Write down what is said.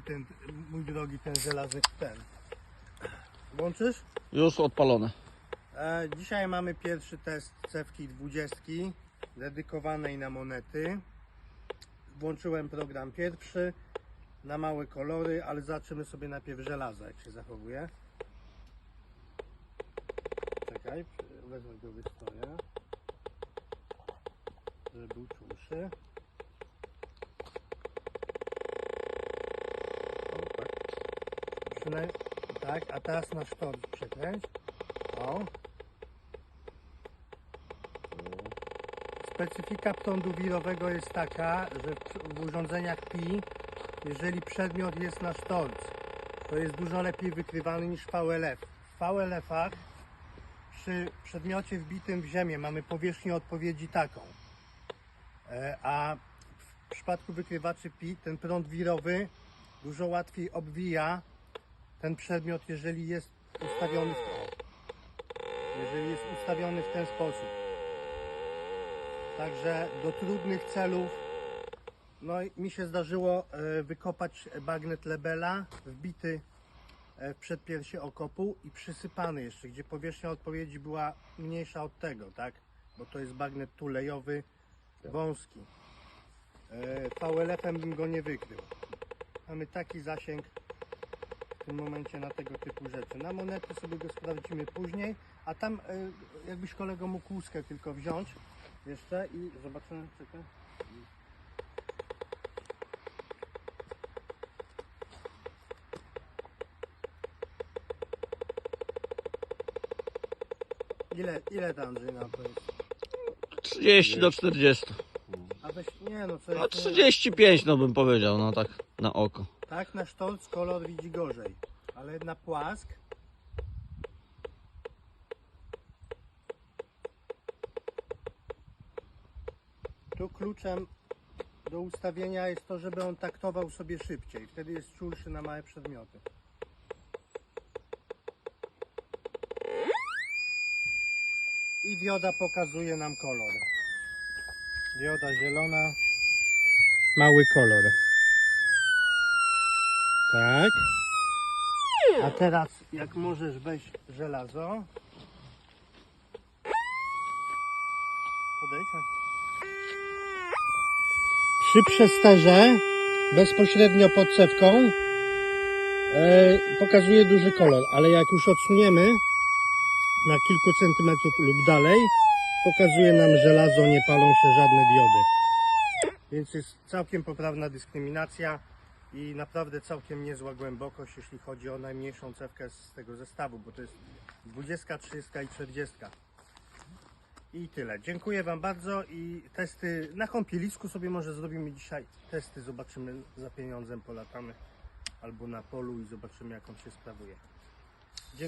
Ten, mój drogi, ten żelazek ten. Włączysz? Już odpalone. E, dzisiaj mamy pierwszy test cewki 20 dedykowanej na monety. Włączyłem program pierwszy na małe kolory, ale zobaczymy sobie najpierw żelazo, jak się zachowuje. Czekaj, wezmę go wystoję, żeby był czulszy. O, tak. Przynaj- tak, a teraz na sztorc przekręć. O. Specyfika prądu wirowego jest taka, że w- w urządzeniach PI, jeżeli przedmiot jest na sztorc, to jest dużo lepiej wykrywany niż VLF. W VLF-ach przy przedmiocie wbitym w ziemię mamy powierzchnię odpowiedzi taką. E, A w przypadku wykrywaczy PI ten prąd wirowy dużo łatwiej obwija ten przedmiot, jeżeli jest ustawiony w, jeżeli jest ustawiony w ten sposób. Także do trudnych celów no i mi się zdarzyło e, wykopać bagnet Lebela wbity e, w przedpiersie okopu i przysypany jeszcze, gdzie powierzchnia odpowiedzi była mniejsza od tego, tak? Bo to jest bagnet tulejowy, wąski. E, VLF-em bym go nie wykrył. Mamy taki zasięg w tym momencie na tego typu rzeczy. Na monety sobie go sprawdzimy później, a tam e, jakbyś kolego mógł łuskę tylko wziąć jeszcze i zobaczymy, czekaj. Ile, ile tam Andrzej na to jest? 30 do 40. A weź, nie no, co No jest, 35 no bym powiedział, no tak na oko. Tak, na sztorc kolor widzi gorzej, ale na płask tu kluczem do ustawienia jest to, żeby on taktował sobie szybciej. Wtedy jest czulszy na małe przedmioty. I dioda pokazuje nam kolor. Dioda zielona, mały kolor. Tak. A teraz, jak możesz weź żelazo. Podejdź. Przy przesterze, bezpośrednio pod cewką, e, pokazuje duży kolor, ale jak już odsuniemy na kilku centymetrów lub dalej, pokazuje nam żelazo, nie palą się żadne diody. Więc jest całkiem poprawna dyskryminacja i naprawdę całkiem niezła głębokość, jeśli chodzi o najmniejszą cewkę z tego zestawu, bo to jest 20, 30 i 40. I tyle. Dziękuję Wam bardzo i testy na kąpielisku sobie może zrobimy dzisiaj testy, zobaczymy za pieniądzem polatamy albo na polu i zobaczymy jak on się sprawuje.